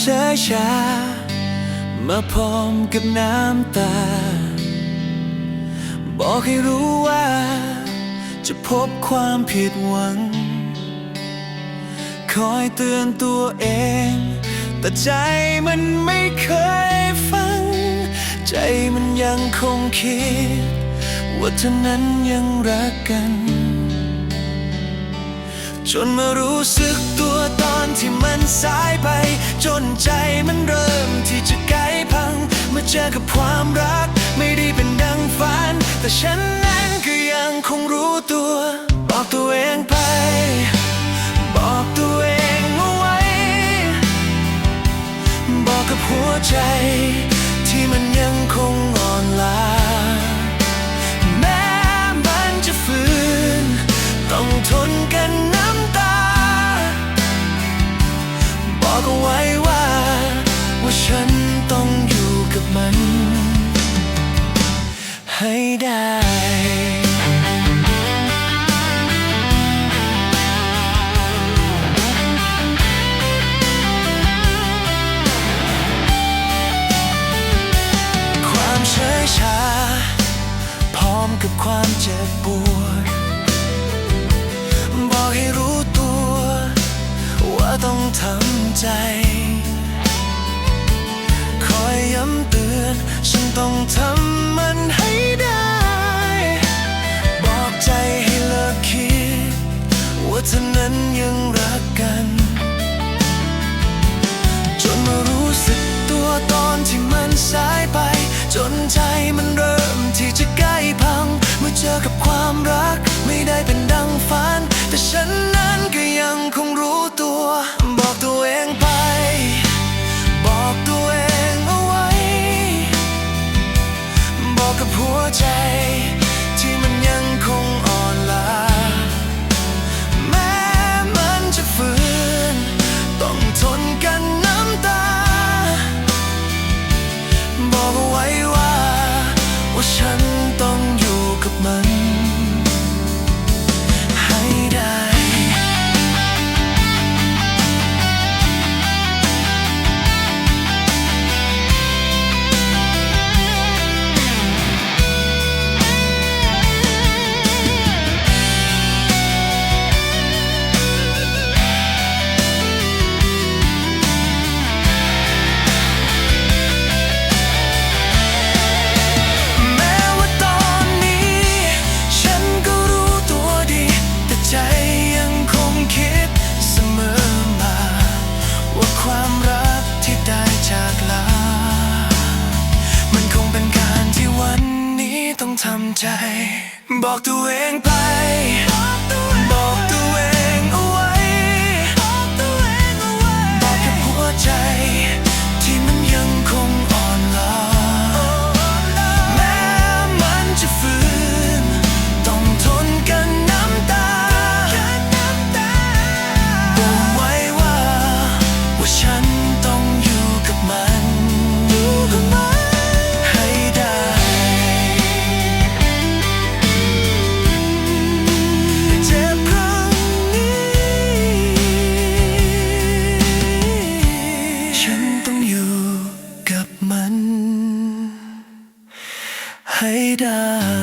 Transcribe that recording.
เฉยชา มาพร้อมกับน้ำตา บอกให้รู้ว่า จะพบความผิดหวัง คอยเตือนตัวเอง แต่ใจมันไม่เคยฟัง ใจมันยังคงคิด ว่าเธอนั้นยังรักกันจนมารู้สึกตัวตอนที่มันสาย จนใจมันเริ่มที่จะไกลพัง เมื่อเจอกับความรักไม่ได้เป็นดังฝัน แต่ฉันนั้นก็ยังคงรู้ตัว บอกตัวเองไป บอกตัวเองเอาไว้ บอกกับหัวใจ ที่มันยังคง ความเจ็บปวด บอกให้รู้ตัว ว่าต้องทำใจ คอยย้ำเตือน ฉันต้องทำมันให้ได้ บอกใจให้เลิกคิด ว่าเธอนั้นยังรักกันจนมารู้สึกตัวตอนที่มันสายไป จนใจมันเริ่มที่จะใกล้พัง เจอกับความรัก ไม่ได้เป็นดังฝัน แต่ฉันนั้นก็ยังคงรู้ตัว บอกตัวเองไป Jeder.